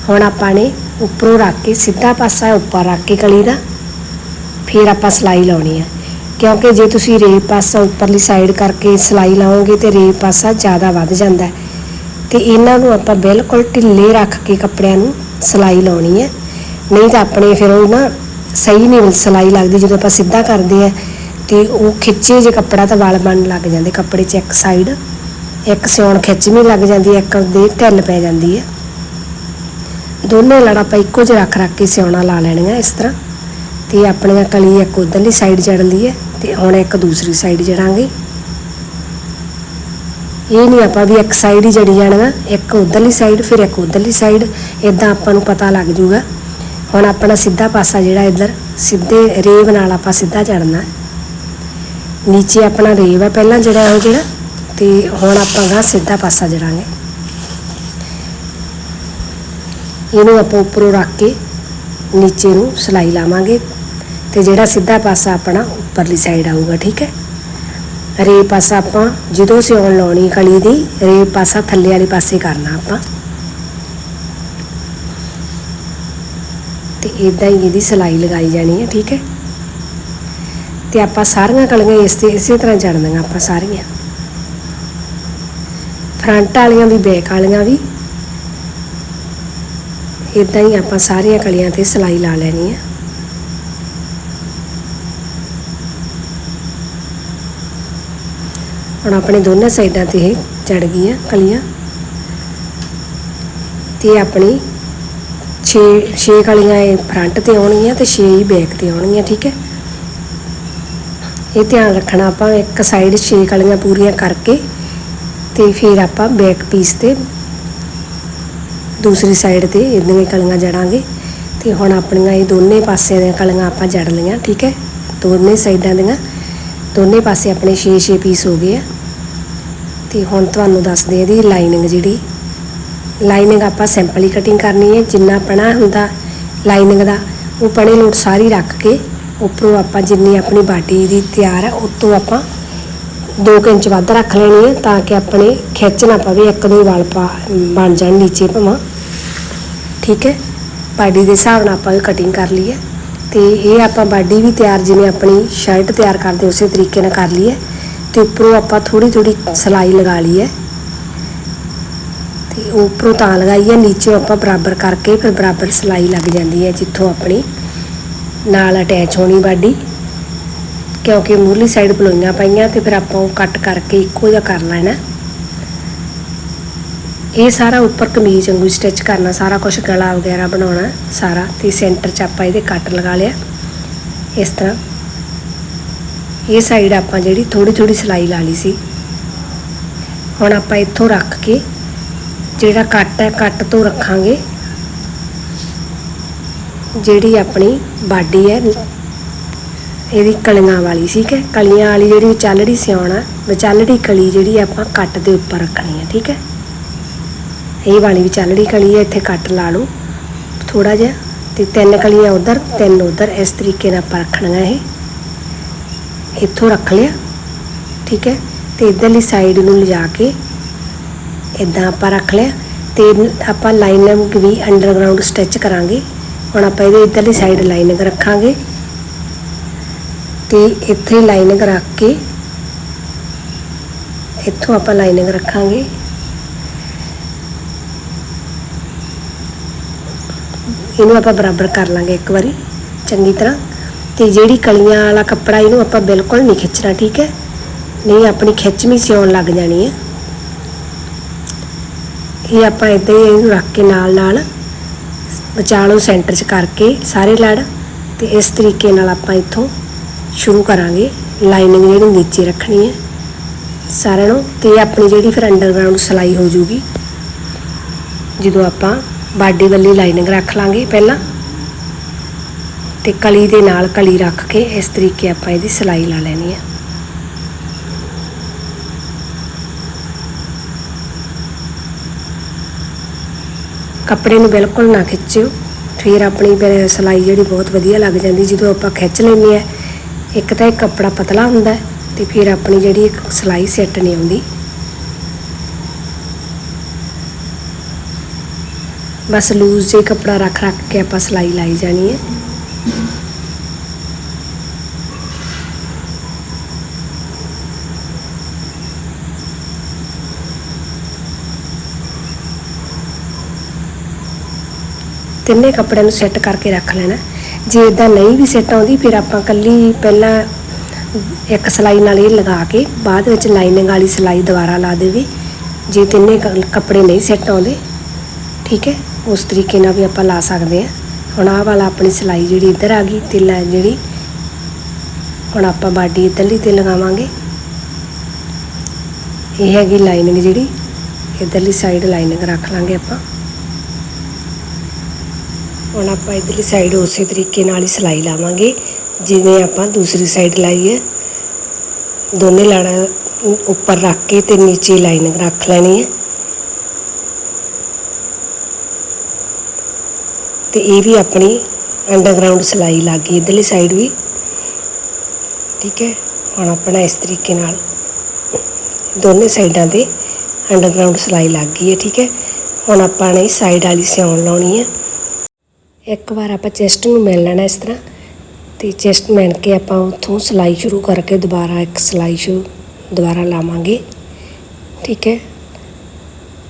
ਹੁਣ ਆਪਾਂ ਨੇ ਉੱਪਰੋਂ ਰੱਖ ਕੇ ਸਿੱਧਾ ਪਾਸਾ ਉੱਪਰ ਰੱਖ ਕੇ ਕਲੀ ਦਾ, ਫਿਰ ਆਪਾਂ ਸਲਾਈ ਲਾਉਣੀ ਹੈ। ਕਿਉਂਕਿ ਜੇ ਤੁਸੀਂ ਰੇਪ ਪਾਸਾ ਉੱਪਰਲੀ ਸਾਈਡ ਕਰਕੇ ਸਲਾਈ ਲਾਓਗੇ ਤੇ ਰੇਪ ਪਾਸਾ ਜ਼ਿਆਦਾ ਵੱਧ ਜਾਂਦਾ ਹੈ। ਤੇ ਇਹਨਾਂ ਨੂੰ ਆਪਾਂ ਬਿਲਕੁਲ ਢਿੱਲੇ ਰੱਖ ਕੇ ਕੱਪੜਿਆਂ ਨੂੰ ਸਲਾਈ ਲਾਉਣੀ ਹੈ। ਨਹੀਂ ਤਾਂ ਆਪਣੇ ਫਿਰ ਉਹ ਨਾ ਸਹੀ ਨਹੀਂ ਸਿਲਾਈ ਲੱਗਦੀ, ਜਦੋਂ ਆਪਾਂ ਸਿੱਧਾ ਕਰਦੇ ਆ ਤੇ ਉਹ ਖਿੱਚੇ ਜੇ ਕੱਪੜਾ ਤਾਂ ਵਾਲ ਬਣਨ ਲੱਗ ਜਾਂਦੇ, ਕੱਪੜੇ 'ਚ ਇੱਕ ਸਾਈਡ ਇੱਕ ਸਿਉਣ ਖਿੱਚਵੀਂ ਲੱਗ ਜਾਂਦੀ ਹੈ, ਇੱਕ ਦੇ ਢਿੱਲ ਪੈ ਜਾਂਦੀ ਹੈ। ਦੋਨੇ ਲੜ ਆਪਾਂ ਇੱਕੋ ਜਿਹਾ ਰੱਖ ਰੱਖ ਕੇ ਸਿਉਣਾ ਲਾ ਲੈਣੀਆਂ ਇਸ ਤਰ੍ਹਾਂ। ਤੇ ਆਪਣੀਆਂ ਕਲੀ ਇੱਕ ਉਧਰਲੀ ਸਾਈਡ ਜੜਨ ਹੈ ਤੇ ਹੁਣ ਇੱਕ ਦੂਸਰੀ ਸਾਈਡ ਜੜਾਂਗੇ ਇਹ ਨਹੀਂ ਆਪਾਂ ਵੀ ਇੱਕ ਸਾਈਡ ਹੀ ਜੜੀ ਜਾਣਾ, ਇੱਕ ਉਧਰਲੀ ਸਾਈਡ ਫਿਰ ਇੱਕ ਉਧਰਲੀ ਸਾਈਡ ਇਦਾਂ ਆਪਾਂ ਨੂੰ ਪਤਾ ਲੱਗ ਜੂਗਾ ਹੁਣ ਆਪਣਾ ਸਿੱਧਾ ਪਾਸਾ ਜਿਹੜਾ ਇੱਧਰ, ਸਿੱਧੇ ਰੇਵ ਨਾਲ ਆਪਾਂ ਸਿੱਧਾ ਜੜਨਾ ਨੀਚੇ ਆਪਣਾ ਰੇਵ ਹੈ ਪਹਿਲਾਂ ਜਿਹੜਾ ਉਹ ਜਿਹੜਾ ਤੇ ਹੁਣ ਆਪਾਂ ਗਾ ਸਿੱਧਾ ਪਾਸਾ ਜੜਾਂਗੇ ਇਹਨੂੰ ਆਪਾਂ ਉੱਪਰੋਂ ਰੱਖ ਕੇ ਨੀਚੇ ਨੂੰ ਸਲਾਈ ਲਾਵਾਂਗੇ, ਤੇ ਜਿਹੜਾ ਸਿੱਧਾ ਪਾਸਾ ਆਪਣਾ ਉੱਪਰਲੀ ਸਾਈਡ ਆਊਗਾ, ਠੀਕ ਹੈ? ਰੇ ਪਾਸਾ ਆਪਾਂ ਜਦੋਂ ਸਿਉਣ ਲਾਉਣੀ ਕਲੀ ਦੀ ਰੇ ਪਾਸਾ ਥੱਲੇ ਵਾਲੇ ਪਾਸੇ ਕਰਨਾ ਆਪਾਂ। ਇਦਾਂ ਹੀ ਇਹਦੀ ਸਲਾਈ ਲਗਾਈ ਜਾਣੀ ਹੈ, ਠੀਕ ਹੈ? ਤੇ ਆਪਾਂ ਸਾਰੀਆਂ ਕਲੀਆਂ ਇਸੇ ਇਸੇ ਤਰ੍ਹਾਂ ਜੜਨੀਆਂ ਆਪਾਂ ਸਾਰੀਆਂ। ਫਰੰਟ ਵਾਲੀਆਂ ਵੀ, ਬੈਕ ਵਾਲੀਆਂ ਵੀ। ਇਦਾਂ ਹੀ ਆਪਾਂ ਸਾਰੀਆਂ ਕਲੀਆਂ ਤੇ ਸਲਾਈ ਲਾ ਲੈਣੀ ਹੈ। ਹੁਣ ਆਪਣੇ ਦੋਨੇ ਸਾਈਡਾਂ ਤੇ ਇਹ ਚੜ ਗਈਆਂ ਕਲੀਆਂ। ਤੇ ਆਪਣੀ 6 6 ਕਲੀਆਂ ਇਹ ਫਰੰਟ ਤੇ ਆਉਣਗੀਆਂ ਤੇ 6 ਹੀ ਬੈਕ ਤੇ ਆਉਣਗੀਆਂ, ਠੀਕ ਹੈ? ਇਹ ਧਿਆਨ ਰੱਖਣਾ ਆਪਾਂ, ਇੱਕ ਸਾਈਡ 6 ਕਲੀਆਂ ਪੂਰੀਆਂ ਕਰਕੇ ਤੇ ਫਿਰ ਆਪਾਂ ਬੈਕ ਪੀਸ ਤੇ ਦੂਸਰੀ ਸਾਈਡ ਤੇ ਇਦਾਂ ਕਲੀਆਂ ਜੜਾਂਗੇ ਤੇ ਹੁਣ ਆਪਣੀਆਂ ਇਹ ਦੋਨੇ ਪਾਸਿਆਂ ਦੀਆਂ ਕਲੀਆਂ ਆਪਾਂ ਜੜ ਲਈਆਂ, ਠੀਕ ਹੈ? ਦੋਨੇ ਸਾਈਡਾਂ ਦੀਆਂ, ਦੋਨੇ ਪਾਸੇ ਆਪਣੇ 6-6 ਪੀਸ ਹੋ ਗਏ ਆ। ਤੇ ਹੁਣ ਤੁਹਾਨੂੰ ਦੱਸਦੇ ਇਹਦੀ ਲਾਈਨਿੰਗ ਜਿਹੜੀ ਲਾਈਨਿੰਗ ਆਪਾਂ ਸਿੰਪਲ ਹੀ ਕਟਿੰਗ ਕਰਨੀ ਹੈ, ਜਿੰਨਾ ਪਣਾ ਹੁੰਦਾ ਲਾਈਨਿੰਗ ਦਾ, ਉਹ ਪਣੇ ਲੋਟ ਸਾਰੀ ਰੱਖ ਕੇ ਉੱਪਰੋਂ ਆਪਾਂ ਜਿੰਨੀ ਆਪਣੀ ਬਾਡੀ ਦੀ ਤਿਆਰ ਹੈ ਉਸ ਤੋਂ ਆਪਾਂ 2 ਇੰਚ ਵੱਧ ਰੱਖ ਲੈਣੀ ਹੈ, ਤਾਂ ਕਿ ਆਪਣੇ ਖਿੱਚ ਨਾ ਪਵੇ, ਇੱਕ ਦੋ ਵਾਲ ਪਾ, ਬਣ ਜਾਣ ਨੀਚੇ ਭਵਾਂ। ਠੀਕ ਹੈ? ਬਾਡੀ ਦੇ ਹਿਸਾਬ ਨਾਲ ਆਪਾਂ ਇਹ ਕਟਿੰਗ ਕਰ ਲਈ ਹੈ ਤੇ ਇਹ ਆਪਾਂ ਬਾਡੀ ਵੀ ਤਿਆਰ, ਜਿਵੇਂ ਆਪਣੀ ਸ਼ਰਟ ਤਿਆਰ ਕਰਦੇ, ਉਸੇ ਤਰੀਕੇ ਨਾਲ ਕਰ ਲਈ ਹੈ ਤੇ ਉੱਪਰੋਂ ਆਪਾਂ ਥੋੜੀ ਥੋੜੀ ਸਲਾਈ ਲਗਾ ਲਈ ਹੈ ਉੱਪਰੋਂ ਤਾਂ ਲਗਾਈ ਹੈ ਨੀਚੇ ਆਪਾਂ ਬਰਾਬਰ ਕਰਕੇ ਫਿਰ ਬਰਾਬਰ ਸਲਾਈ ਲੱਗ ਜਾਂਦੀ ਹੈ ਜਿੱਥੋਂ ਆਪਣੀ ਨਾਲ ਅਟੈਚ ਹੋਣੀ ਬਾਡੀ। ਕਿਉਂਕਿ ਮੂਰਲੀ ਸਾਈਡ ਬਲੋਈਆਂ ਪਈਆਂ ਤੇ ਫਿਰ ਆਪਾਂ ਉਹ ਕੱਟ ਕਰਕੇ ਇੱਕੋ ਜਿਹਾ ਕਰ ਲੈਣਾ। ਇਹ ਸਾਰਾ ਉੱਪਰ ਕਮੀਜ਼ ਵਾਂਗੂ ਸਟਿਚ ਕਰਨਾ, ਸਾਰਾ ਕੁਝ ਗਲਾ ਵਗੈਰਾ ਬਣਾਉਣਾ ਸਾਰਾ ਤੇ ਸੈਂਟਰ 'ਚ ਆਪਾਂ ਇਹਦੇ ਕੱਟ ਲਗਾ ਲਿਆ। ਇਸ ਤਰ੍ਹਾਂ ਇਹ ਸਾਈਡ ਆਪਾਂ ਜਿਹੜੀ ਥੋੜੀ ਥੋੜੀ ਸਲਾਈ ਲਾ ਲਈ ਸੀ। ਹੁਣ ਆਪਾਂ ਇੱਥੋਂ ਰੱਖ ਕੇ ਜਿਹੜਾ ਕੱਟ ਹੈ ਕੱਟ ਤੋਂ ਰੱਖਾਂਗੇ। ਜਿਹੜੀ ਆਪਣੀ ਬਾਡੀ ਹੈ, ਇਹਦੀ ਕਲੀਆਂ ਵਾਲੀ, ਠੀਕ ਹੈ? ਕਲੀਆਂ ਵਾਲੀ ਜਿਹੜੀ ਵਿਚਾਲੜੀ ਸਿਉਣਾ ਵਿਚਾਲੜੀ ਕਲੀ ਜਿਹੜੀ ਆਪਾਂ ਕੱਟ ਦੇ ਉੱਪਰ ਰੱਖਣੀ ਹੈ, ਠੀਕ ਹੈ? ਇਹ ਵਾਲੀ ਵਿਚਾਲੜੀ ਕਲੀ ਹੈ, ਇੱਥੇ ਕੱਟ ਲਾ ਲਓ। ਥੋੜਾ ਜਿਹਾ, ਤੇ ਤਿੰਨ ਕਲੀਆਂ ਉਧਰ, ਤਿੰਨ ਉਧਰ, ਇਸ ਤਰੀਕੇ ਨਾਲ ਆਪਾਂ ਰੱਖਣੀਆਂ ਇਹ। ਇੱਥੋਂ ਰੱਖ ਲਿਆ, ਠੀਕ ਹੈ? ਤੇ ਇਧਰਲੀ ਸਾਈਡ ਨੂੰ ਲਿਜਾ ਕੇ ਇਦਾਂ ਆਪਾਂ ਰੱਖ ਲਿਆ ਤੇ ਆਪਾਂ ਲਾਈਨਿੰਗ ਵੀ ਅੰਡਰਗਰਾਉਂਡ ਸਟਿਚ ਕਰਾਂਗੇ। ਹੁਣ ਆਪਾਂ ਇਹਦੇ ਇਧਰਲੀ ਸਾਈਡ ਲਾਈਨਿੰਗ ਰੱਖਾਂਗੇ। ਤੇ ਇੱਥੇ ਲਾਈਨਿੰਗ ਰੱਖ ਕੇ ਇੱਥੋਂ ਆਪਾਂ ਲਾਈਨਿੰਗ ਰੱਖਾਂਗੇ। ਇਹਨੂੰ ਆਪਾਂ ਬਰਾਬਰ ਕਰ ਲਾਂਗੇ ਇੱਕ ਵਾਰੀ, ਚੰਗੀ ਤਰ੍ਹਾਂ। ਤੇ ਜਿਹੜੀ ਕਲੀਆਂ ਵਾਲਾ ਕੱਪੜਾ ਇਹਨੂੰ ਆਪਾਂ ਬਿਲਕੁਲ ਨਹੀਂ ਖਿੱਚਣਾ, ਠੀਕ ਹੈ? ਨਹੀਂ, ਆਪਣੀ ਖਿੱਚਵੀਂ ਸਿਉਣ ਲੱਗ ਜਾਣੀ ਹੈ। ਇਹ ਆਪਾਂ ਇਦਾਂ ਹੀ ਇਹਨੂੰ ਰੱਖ ਕੇ ਨਾਲ ਨਾਲ ਵਿਚਾਲੋ ਸੈਂਟਰ 'ਚ ਕਰਕੇ ਸਾਰੇ ਲੜ ਤੇ ਇਸ ਤਰੀਕੇ ਨਾਲ ਆਪਾਂ ਇੱਥੋਂ ਸ਼ੁਰੂ ਕਰਾਂਗੇ। ਲਾਈਨਿੰਗ ਜਿਹੜੀ ਨੀਚੇ ਰੱਖਣੀ ਹੈ ਸਾਰਿਆਂ ਨੂੰ ਤੇ ਆਪਣੀ ਜਿਹੜੀ ਫਿਰ ਅੰਡਰਗਰਾਉਂਡ ਸਲਾਈ ਹੋ ਜੂਗੀ ਜਦੋਂ ਆਪਾਂ ਬਾਡੀ ਵੱਲੀ ਲਾਈਨਿੰਗ ਰੱਖ ਲਾਂਗੇ ਪਹਿਲਾਂ ਤੇ ਕਲੀ ਦੇ ਨਾਲ ਕਲੀ ਰੱਖ ਕੇ ਇਸ ਤਰੀਕੇ ਆਪਾਂ ਇਹਦੀ ਸਲਾਈ ਲਾ ਲੈਣੀ ਹੈ। ਕੱਪੜੇ ਨੂੰ ਬਿਲਕੁਲ ਨਾ ਖਿੱਚਿਓ। ਫਿਰ ਆਪਣੀ ਫਿਰ ਸਲਾਈ ਜਿਹੜੀ ਬਹੁਤ ਵਧੀਆ ਲੱਗ ਜਾਂਦੀ, ਜਦੋਂ ਆਪਾਂ ਖਿੱਚ ਲੈਂਦੇ ਆ ਇੱਕ ਤਾਂ ਇਹ ਕੱਪੜਾ ਪਤਲਾ ਹੁੰਦਾ ਤੇ ਫਿਰ ਆਪਣੀ ਜਿਹੜੀ ਇੱਕ ਸਲਾਈ ਸੈੱਟ ਨਹੀਂ ਆਉਂਦੀ। ਬਸ ਲੂਜ਼ ਜਿਹਾ ਕੱਪੜਾ ਰੱਖ ਰੱਖ ਕੇ ਆਪਾਂ ਸਲਾਈ ਲਾਈ ਜਾਣੀ ਹੈ। ਤਿੰਨੇ ਕੱਪੜਿਆਂ ਨੂੰ ਸੈੱਟ ਕਰਕੇ ਰੱਖ ਲੈਣਾ। ਜੇ ਇਦਾਂ ਨਹੀਂ ਵੀ ਸੈੱਟ ਆਉਂਦੀ, ਫਿਰ ਆਪਾਂ ਕੱਲੀ ਪਹਿਲਾਂ ਇੱਕ ਸਲਾਈ ਨਾਲ ਇਹ ਲਗਾ ਕੇ ਬਾਅਦ ਵਿੱਚ ਲਾਈਨਿੰਗ ਵਾਲੀ ਸਲਾਈ ਦੁਬਾਰਾ ਲਾ ਦੇਵੇ। ਜੇ ਤਿੰਨੇ ਕ- ਕੱਪੜੇ ਨਹੀਂ ਸੈੱਟ ਆਉਂਦੇ, ਠੀਕ ਹੈ? ਉਸ ਤਰੀਕੇ ਨਾਲ ਵੀ ਆਪਾਂ ਲਾ ਸਕਦੇ ਹਾਂ। ਹੁਣ ਆਹ ਵਾਲਾ ਆਪਣੀ ਸਲਾਈ ਜਿਹੜੀ ਇੱਧਰ ਆ ਗਈ, ਤੇ ਲੈ ਜਿਹੜੀ ਹੁਣ ਆਪਾਂ ਬਾਡੀ ਇੱਧਰਲੀ ਤੇ ਲਗਾਵਾਂਗੇ। ਇਹ ਹੈਗੀ ਲਾਈਨਿੰਗ ਜਿਹੜੀ, ਇੱਧਰਲੀ ਸਾਈਡ ਲਾਈਨਿੰਗ ਰੱਖ ਲਾਂਗੇ ਆਪਾਂ। ਹੁਣ ਆਪਾਂ ਇੱਧਰਲੀ ਸਾਈਡ ਉਸੇ ਤਰੀਕੇ ਨਾਲ ਹੀ ਸਿਲਾਈ ਲਾਵਾਂਗੇ, ਜਿਵੇਂ ਆਪਾਂ ਦੂਸਰੀ ਸਾਈਡ ਲਾਈ ਹੈ। ਦੋਨੇ ਲੜਾ ਉੱਪਰ ਰੱਖ ਕੇ ਤੇ ਨੀਚੇ ਲਾਈਨਿੰਗ ਰੱਖ ਲੈਣੀ ਹੈ। ਤੇ ਇਹ ਵੀ ਆਪਣੀ ਅੰਡਰਗਰਾਉਂਡ ਸਿਲਾਈ ਲੱਗ ਗਈ ਇੱਧਰਲੀ ਸਾਈਡ ਵੀ। ਠੀਕ ਹੈ, ਹੁਣ ਆਪਣਾ ਇਸ ਤਰੀਕੇ ਨਾਲ ਦੋਨੇ ਸਾਈਡਾਂ ਤੇ ਅੰਡਰਗਰਾਉਂਡ ਸਿਲਾਈ ਲੱਗ ਗਈ ਹੈ, ਠੀਕ ਹੈ। ਹੁਣ ਆਪਾਂ ਨੇ ਸਾਈਡ ਵਾਲੀ ਸਿਉਣ ਲਾਉਣੀ ਹੈ। ਇੱਕ ਵਾਰ ਆਪਾਂ ਚੈਸਟ ਨੂੰ ਮਿਲ ਲੈਣਾ ਇਸ ਤਰ੍ਹਾਂ। ਤੇ ਚੈਸਟ ਮਿਣ ਕੇ ਆਪਾਂ ਉੱਥੋਂ ਸਿਲਾਈ ਸ਼ੁਰੂ ਕਰਕੇ ਦੁਬਾਰਾ ਇੱਕ ਸਿਲਾਈ ਸ਼ੁਰੂ ਦੁਬਾਰਾ ਲਾਵਾਂਗੇ। ਠੀਕ ਹੈ?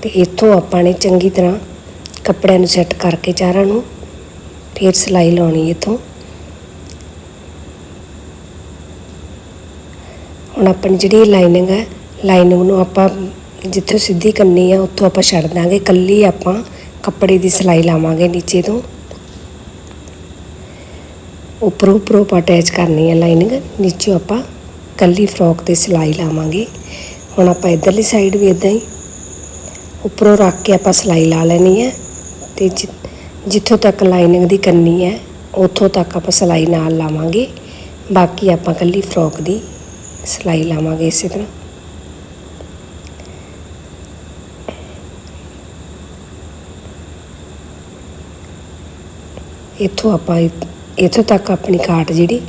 ਤੇ ਇੱਥੋਂ ਆਪਾਂ ਨੇ ਚੰਗੀ ਤਰ੍ਹਾਂ ਕੱਪੜਿਆਂ ਨੂੰ ਸੈੱਟ ਕਰਕੇ ਚਾਰਾਂ ਨੂੰ ਫਿਰ ਸਿਲਾਈ ਲਾਉਣੀ ਇੱਥੋਂ। ਹੁਣ ਆਪਣੀ ਜਿਹੜੀ ਲਾਈਨਿੰਗ ਹੈ, ਲਾਈਨਿੰਗ ਨੂੰ ਆਪਾਂ ਜਿੱਥੋਂ ਸਿੱਧੀ ਕਰਨੀ ਆ, ਉੱਥੋਂ ਆਪਾਂ ਛੱਡ ਦਾਂਗੇ। ਕੱਲੀ ਆਪਾਂ ਕੱਪੜੇ ਦੀ ਸਿਲਾਈ ਲਾਵਾਂਗੇ ਨੀਚੇ ਤੋਂ। ਉੱਪਰੋਂ ਉੱਪਰੋਂ ਆਪਾਂ ਅਟੈਚ ਕਰਨੀ ਹੈ ਲਾਈਨਿੰਗ ਨੀਚੇ ਆਪਾਂ ਕੱਲੀ ਫਰੋਕ ਤੇ ਸਿਲਾਈ ਲਾਵਾਂਗੇ। ਹੁਣ ਆਪਾਂ ਇਧਰਲੀ ਸਾਈਡ ਵੀ ਇਦਾਂ ਹੀ ਉੱਪਰੋਂ ਰੱਖ ਕੇ ਆਪਾਂ ਸਿਲਾਈ ਲਾ ਲੈਣੀ ਹੈ ਤੇ ਜਿੱਥੋਂ ਤੱਕ ਲਾਈਨਿੰਗ ਦੀ ਕਰਨੀ ਹੈ, ਉੱਥੋਂ ਤੱਕ ਆਪਾਂ ਸਿਲਾਈ ਨਾਲ ਲਾਵਾਂਗੇ। ਬਾਕੀ ਆਪਾਂ ਕੱਲੀ ਫਰੋਕ ਦੀ ਸਿਲਾਈ ਲਾਵਾਂਗੇ ਇਸੇ ਤਰ੍ਹਾਂ। ਇੱਥੋਂ ਆਪਾਂ ਇੱਥੋਂ ਤੱਕ ਆਪਣੀ ਕਾਟ ਜਿਹੜੀ,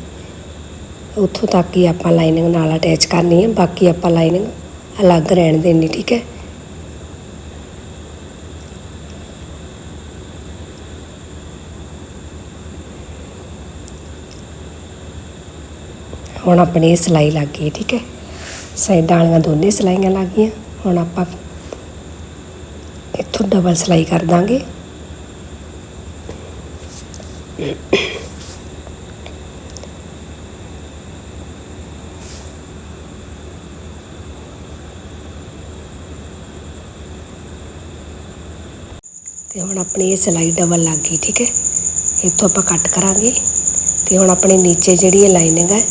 ਉੱਥੋਂ ਤੱਕ ਹੀ ਆਪਾਂ ਲਾਈਨਿੰਗ ਨਾਲ ਅਟੈਚ ਕਰਨੀ ਹੈ ਬਾਕੀ ਆਪਾਂ ਲਾਈਨਿੰਗ ਅਲੱਗ ਰਹਿਣ ਦੇਣੀ, ਠੀਕ ਹੈ? ਹੁਣ ਆਪਣੀ ਇਹ ਸਿਲਾਈ ਲੱਗ ਗਈ, ਠੀਕ ਹੈ? ਸਾਈਡਾਂ ਵਾਲੀਆਂ ਦੋਨੇ ਸਿਲਾਈਆਂ ਲੱਗ ਗਈਆਂ, ਹੁਣ ਆਪਾਂ ਇੱਥੋਂ ਡਬਲ ਸਿਲਾਈ ਕਰ ਦਾਂਗੇ। ਤੇ ਹੁਣ ਆਪਣੀ ਇਹ ਸਿਲਾਈ ਡਬਲ ਲੱਗ ਗਈ, ਠੀਕ ਹੈ। ਇੱਥੋਂ ਆਪਾਂ ਕੱਟ ਕਰਾਂਗੇ ਤੇ ਹੁਣ ਆਪਣੇ ਨੀਚੇ ਜਿਹੜੀ ਇਹ ਲਾਈਨਿੰਗ ਹੈ,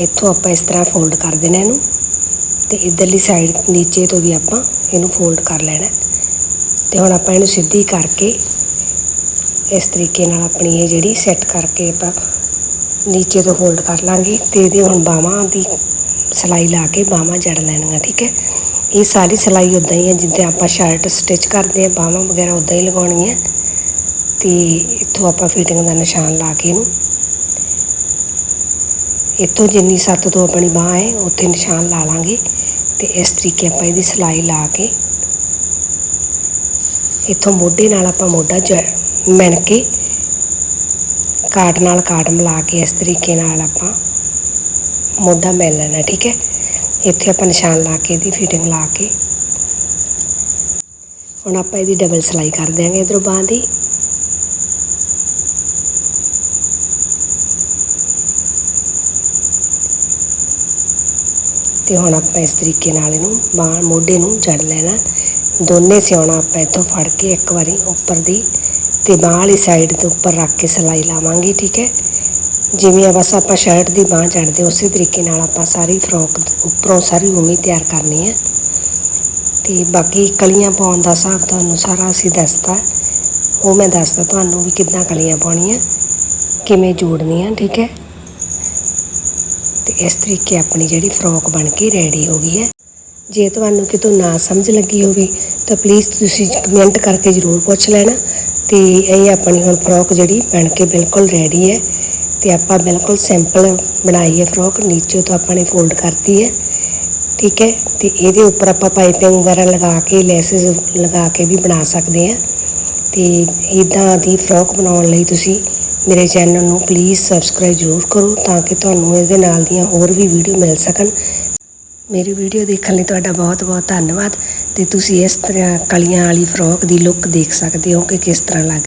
ਇੱਥੋਂ ਆਪਾਂ ਇਸ ਤਰ੍ਹਾਂ ਫੋਲਡ ਕਰ ਦੇਣਾ ਇਹਨੂੰ ਤੇ ਇਧਰਲੀ ਸਾਈਡ ਨੀਚੇ ਤੋਂ ਵੀ ਆਪਾਂ ਇਹਨੂੰ ਫੋਲਡ ਕਰ ਲੈਣਾ। ਤੇ ਹੁਣ ਆਪਾਂ ਇਹਨੂੰ ਸਿੱਧੀ ਕਰਕੇ ਇਸ ਤਰੀਕੇ ਨਾਲ ਆਪਣੀ ਇਹ ਜਿਹੜੀ ਸੈੱਟ ਕਰਕੇ ਆਪਾਂ ਨੀਚੇ ਤੋਂ ਫੋਲਡ ਕਰ ਲਾਂਗੇ ਤੇ ਇਹਦੇ ਹੁਣ ਬਾਹਾਂ ਦੀ ਸਿਲਾਈ ਲਾ ਕੇ ਬਾਹਾਂ ਜੜ ਲੈਣੀਆਂ, ਠੀਕ ਹੈ। ਇਹ ਸਾਰੀ ਸਿਲਾਈ ਉਦਾਂ ਹੀ ਹੈ ਜਿੱਦਾਂ ਆਪਾਂ ਸ਼ਰਟ ਸਟਿਚ ਕਰਦੇ ਆ, ਬਾਹਾਂ ਵਗੈਰਾ ਉਦਾਂ ਹੀ ਲਗਾਉਣੀਆਂ। ਤੇ ਇੱਥੋਂ ਆਪਾਂ ਫਿਟਿੰਗ ਦਾ ਨਿਸ਼ਾਨ ਲਾ ਕੇ ਇਹਨੂੰ। ਇੱਥੋਂ ਜਿੰਨੀ ਸੱਤ ਤੋਂ ਆਪਣੀ ਬਾਹ ਹੈ, ਉੱਥੇ ਨਿਸ਼ਾਨ ਲਾ ਲਾਂਗੇ। ਤੇ ਇਸ ਤਰੀਕੇ ਆਪਾਂ ਇਹਦੀ ਸਿਲਾਈ ਲਾ ਕੇ, ਇੱਥੋਂ ਮੋਢੇ ਨਾਲ ਆਪਾਂ ਮੋਢਾ ਜ ਮਿਣ ਕੇ, ਕਾਟ ਨਾਲ ਕਾਟ ਮਿਲਾ ਕੇ ਇਸ ਤਰੀਕੇ ਨਾਲ ਆਪਾਂ ਮੋਢਾ ਮਿਲ ਲੈਣਾ, ਠੀਕ ਹੈ? ਇੱਥੇ ਆਪਾਂ ਨਿਸ਼ਾਨ ਲਾ ਕੇ ਇਹਦੀ ਫਿਟਿੰਗ ਲਾ ਕੇ। ਹੁਣ ਆਪਾਂ ਇਹਦੀ ਡਬਲ ਸਿਲਾਈ ਕਰ ਦਿਆਂਗੇ ਇਧਰੋਂ ਬਾਹਾਂ ਦੀ। ਤੇ ਹੁਣ ਆਪਾਂ ਇਸ ਤਰੀਕੇ ਨਾਲ ਇਹਨੂੰ ਬਾਹ ਮੋਢੇ ਨੂੰ ਜੜ ਲੈਣਾ। ਦੋਨੇ ਸਿਉਣਾ ਆਪਾਂ ਇੱਥੋਂ ਫੜ ਕੇ ਇੱਕ ਵਾਰੀ ਉੱਪਰ ਦੀ ਤੇ ਬਾਹ ਵਾਲੀ ਸਾਈਡ ਦੇ ਉੱਪਰ ਰੱਖ ਕੇ ਸਿਲਾਈ ਲਾਵਾਂਗੇ, ਠੀਕ ਹੈ? ਜਿਵੇਂ ਆ ਬਸ ਆਪਾਂ ਸ਼ਰਟ ਦੀ ਬਾਹ ਜੜਦੇ ਉਸੇ ਤਰੀਕੇ ਨਾਲ ਆਪਾਂ ਸਾਰੀ ਫਰੋਕ ਉੱਪਰੋਂ ਸਾਰੀ ਉਮੀ ਤਿਆਰ ਕਰਨੀ ਹੈ। ਤੇ ਬਾਕੀ ਕਲੀਆਂ ਪਾਉਣ ਦਾ ਹਿਸਾਬ ਤੁਹਾਨੂੰ ਸਾਰਾ ਅਸੀਂ ਦੱਸਤਾ। ਉਹ ਮੈਂ ਦੱਸਦਾ ਤੁਹਾਨੂੰ ਵੀ ਕਿੱਦਾਂ ਕਲੀਆਂ ਪਾਉਣੀਆਂ, ਕਿਵੇਂ ਜੋੜਨੀਆਂ, ਠੀਕ ਹੈ? ਤੇ ਇਸ ਤਰੀਕੇ ਆਪਣੀ ਜਿਹੜੀ ਫਰੋਕ ਬਣ ਕੇ ਰੈਡੀ ਹੋ ਗਈ ਹੈ। ਜੇ ਤੁਹਾਨੂੰ ਕਿਤੋਂ ਨਾ ਸਮਝ ਲੱਗੀ ਹੋਵੇ, ਤਾਂ ਪਲੀਜ਼ ਤੁਸੀਂ ਕਮੈਂਟ ਕਰਕੇ ਜ਼ਰੂਰ ਪੁੱਛ ਲੈਣਾ। ਤੇ ਇਹ ਆਪਣੀ ਹੁਣ ਫਰੋਕ ਜਿਹੜੀ ਬਣ ਕੇ ਬਿਲਕੁਲ ਰੈਡੀ ਹੈ। ਤੇ ਆਪਾਂ ਬਿਲਕੁਲ ਸਿੰਪਲ ਬਣਾਈ ਹੈ ਫਰੋਕ ਨੀਚੇ ਤੋਂ ਆਪਾਂ ਨੇ ਫੋਲਡ ਕਰਤੀ ਹੈ, ਠੀਕ ਹੈ? ਤੇ ਇਹਦੇ ਉੱਪਰ ਆਪਾਂ ਪਾਈਪਿੰਗ ਵਗੈਰਾ ਲਗਾ ਕੇ ਲੈਸਸ ਲਗਾ ਕੇ ਵੀ ਬਣਾ ਸਕਦੇ ਆ ਤੇ ਇਦਾਂ ਦੀ ਫਰੋਕ ਬਣਾਉਣ ਲਈ ਤੁਸੀਂ ਮੇਰੇ ਚੈਨਲ ਨੂੰ ਪਲੀਜ਼ ਸਬਸਕ੍ਰਾਈਬ ਜ਼ਰੂਰ ਕਰੋ ਤਾਂ ਕਿ ਤੁਹਾਨੂੰ ਇਹਦੇ ਨਾਲ ਦੀਆਂ ਹੋਰ ਵੀ ਵੀਡੀਓ ਮਿਲ ਸਕਣ। ਮੇਰੀ ਵੀਡੀਓ ਦੇਖਣ ਲਈ ਤੁਹਾਡਾ ਬਹੁਤ ਬਹੁਤ ਧੰਨਵਾਦ ਤੇ ਤੁਸੀਂ ਇਸ ਤਰ੍ਹਾਂ ਕਲੀਆਂ ਵਾਲੀ ਫਰੋਕ ਦੀ ਲੁੱਕ ਦੇਖ ਸਕਦੇ ਹੋ ਕਿ ਕਿਸ ਤਰ੍ਹਾਂ ਲੱਗ